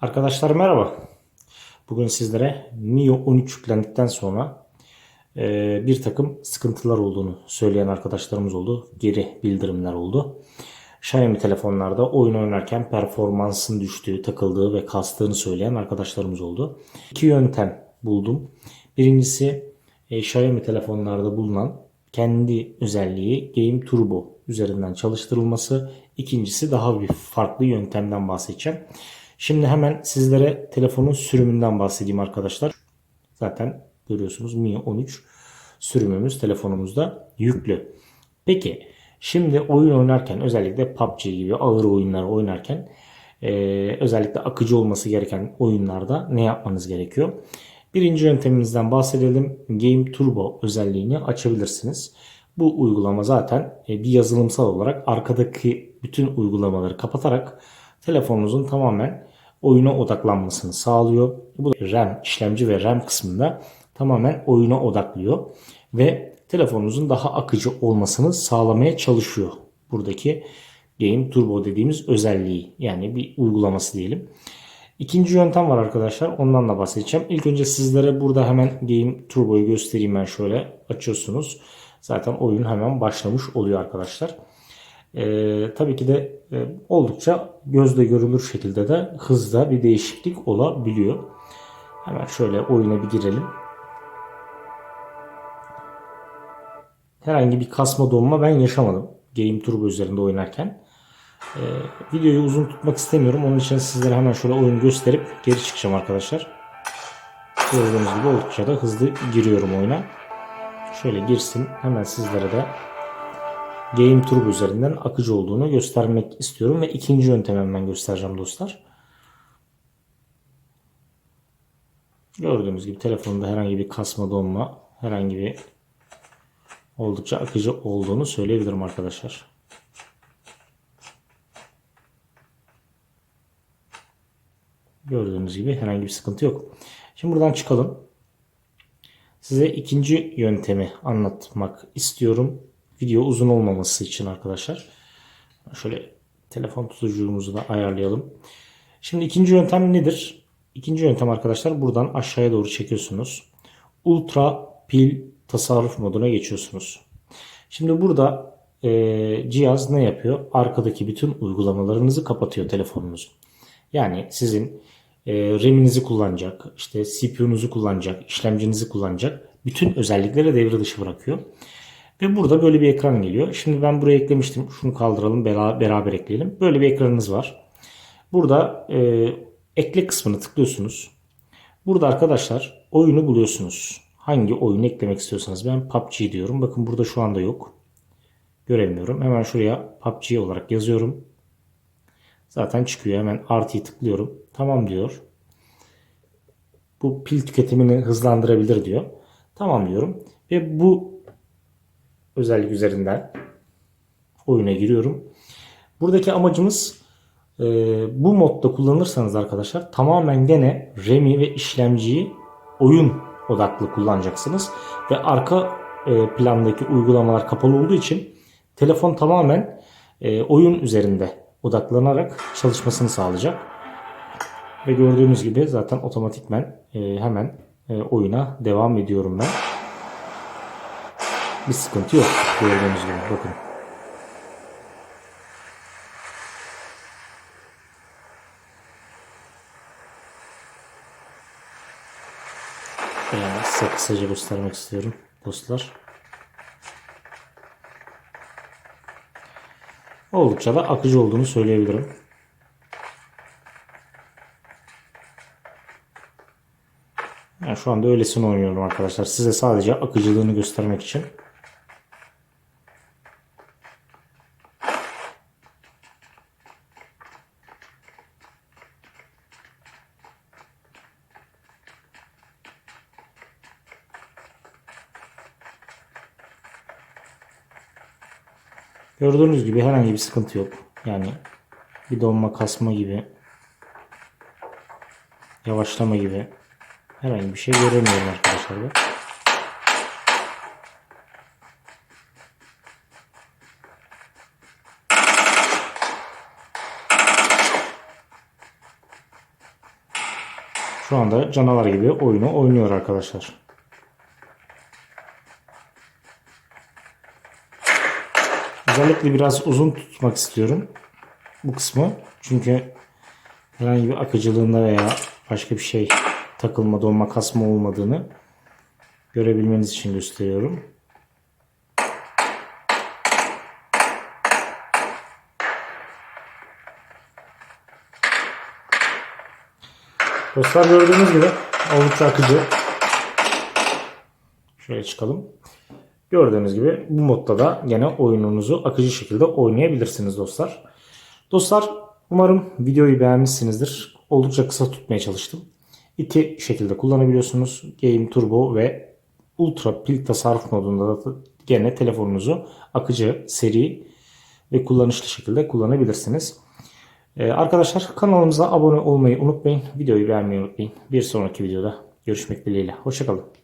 Arkadaşlar merhaba. Bugün sizlere Mio 13 yüklendikten sonra e, bir takım sıkıntılar olduğunu söyleyen arkadaşlarımız oldu. Geri bildirimler oldu. Xiaomi telefonlarda oyun oynarken performansın düştüğü, takıldığı ve kastığını söyleyen arkadaşlarımız oldu. İki yöntem buldum. Birincisi e, Xiaomi telefonlarda bulunan kendi özelliği Game Turbo üzerinden çalıştırılması. İkincisi daha bir farklı yöntemden bahsedeceğim. Şimdi hemen sizlere telefonun sürümünden bahsedeyim arkadaşlar. Zaten görüyorsunuz Mi 13 sürümümüz telefonumuzda yüklü. Peki şimdi oyun oynarken özellikle PUBG gibi ağır oyunlar oynarken e, özellikle akıcı olması gereken oyunlarda ne yapmanız gerekiyor? Birinci yöntemimizden bahsedelim. Game Turbo özelliğini açabilirsiniz. Bu uygulama zaten e, bir yazılımsal olarak arkadaki bütün uygulamaları kapatarak telefonunuzun tamamen oyuna odaklanmasını sağlıyor. Bu da RAM, işlemci ve RAM kısmında tamamen oyuna odaklıyor ve telefonunuzun daha akıcı olmasını sağlamaya çalışıyor. Buradaki Game Turbo dediğimiz özelliği yani bir uygulaması diyelim. İkinci yöntem var arkadaşlar. Ondan da bahsedeceğim. İlk önce sizlere burada hemen Game Turbo'yu göstereyim ben şöyle. Açıyorsunuz. Zaten oyun hemen başlamış oluyor arkadaşlar. Ee, tabii ki de e, oldukça gözle görülür şekilde de hızda bir değişiklik olabiliyor. Hemen şöyle oyuna bir girelim. Herhangi bir kasma donma ben yaşamadım. Game Turbo üzerinde oynarken. Ee, videoyu uzun tutmak istemiyorum. Onun için sizlere hemen şöyle oyunu gösterip geri çıkacağım arkadaşlar. Gördüğünüz gibi oldukça da hızlı giriyorum oyuna. Şöyle girsin. Hemen sizlere de Game Turbo üzerinden akıcı olduğunu göstermek istiyorum ve ikinci yöntemi hemen göstereceğim dostlar. Gördüğünüz gibi telefonda herhangi bir kasma donma, herhangi bir oldukça akıcı olduğunu söyleyebilirim arkadaşlar. Gördüğünüz gibi herhangi bir sıkıntı yok. Şimdi buradan çıkalım. Size ikinci yöntemi anlatmak istiyorum. Video uzun olmaması için arkadaşlar. Şöyle telefon tutucumuzu da ayarlayalım. Şimdi ikinci yöntem nedir? İkinci yöntem arkadaşlar buradan aşağıya doğru çekiyorsunuz. Ultra pil tasarruf moduna geçiyorsunuz. Şimdi burada e, cihaz ne yapıyor? Arkadaki bütün uygulamalarınızı kapatıyor telefonunuz. Yani sizin e, RAM'inizi kullanacak, işte CPU'nuzu kullanacak, işlemcinizi kullanacak bütün özellikleri devre dışı bırakıyor. Ve burada böyle bir ekran geliyor. Şimdi ben buraya eklemiştim. Şunu kaldıralım beraber ekleyelim. Böyle bir ekranınız var. Burada e, ekle kısmını tıklıyorsunuz. Burada arkadaşlar oyunu buluyorsunuz. Hangi oyunu eklemek istiyorsanız ben PUBG diyorum. Bakın burada şu anda yok. Göremiyorum. Hemen şuraya PUBG olarak yazıyorum. Zaten çıkıyor. Hemen artıyı tıklıyorum. Tamam diyor. Bu pil tüketimini hızlandırabilir diyor. Tamam diyorum. Ve bu özellik üzerinden oyuna giriyorum. Buradaki amacımız e, bu modda kullanırsanız arkadaşlar tamamen gene RAM'i ve işlemciyi oyun odaklı kullanacaksınız. Ve arka e, plandaki uygulamalar kapalı olduğu için telefon tamamen e, oyun üzerinde odaklanarak çalışmasını sağlayacak. Ve gördüğünüz gibi zaten otomatikmen e, hemen e, oyuna devam ediyorum ben. Bir sıkıntı yok gördüğünüz gibi bakın. Yani size kısaca göstermek istiyorum dostlar. Oldukça da akıcı olduğunu söyleyebilirim. Yani şu anda öylesine oynuyorum arkadaşlar. Size sadece akıcılığını göstermek için. Gördüğünüz gibi herhangi bir sıkıntı yok. Yani bir donma kasma gibi yavaşlama gibi herhangi bir şey göremiyorum arkadaşlar. Da. Şu anda canavar gibi oyunu oynuyor arkadaşlar. Özellikle biraz uzun tutmak istiyorum bu kısmı. Çünkü herhangi bir akıcılığında veya başka bir şey takılma, donma, kasma olmadığını görebilmeniz için gösteriyorum. Dostlar gördüğünüz gibi oldukça akıcı. Şöyle çıkalım. Gördüğünüz gibi bu modda da gene oyununuzu akıcı şekilde oynayabilirsiniz dostlar. Dostlar umarım videoyu beğenmişsinizdir. Oldukça kısa tutmaya çalıştım. İki şekilde kullanabiliyorsunuz. Game Turbo ve Ultra pil tasarruf modunda da gene telefonunuzu akıcı, seri ve kullanışlı şekilde kullanabilirsiniz. Ee, arkadaşlar kanalımıza abone olmayı unutmayın. Videoyu beğenmeyi unutmayın. Bir sonraki videoda görüşmek dileğiyle. Hoşçakalın.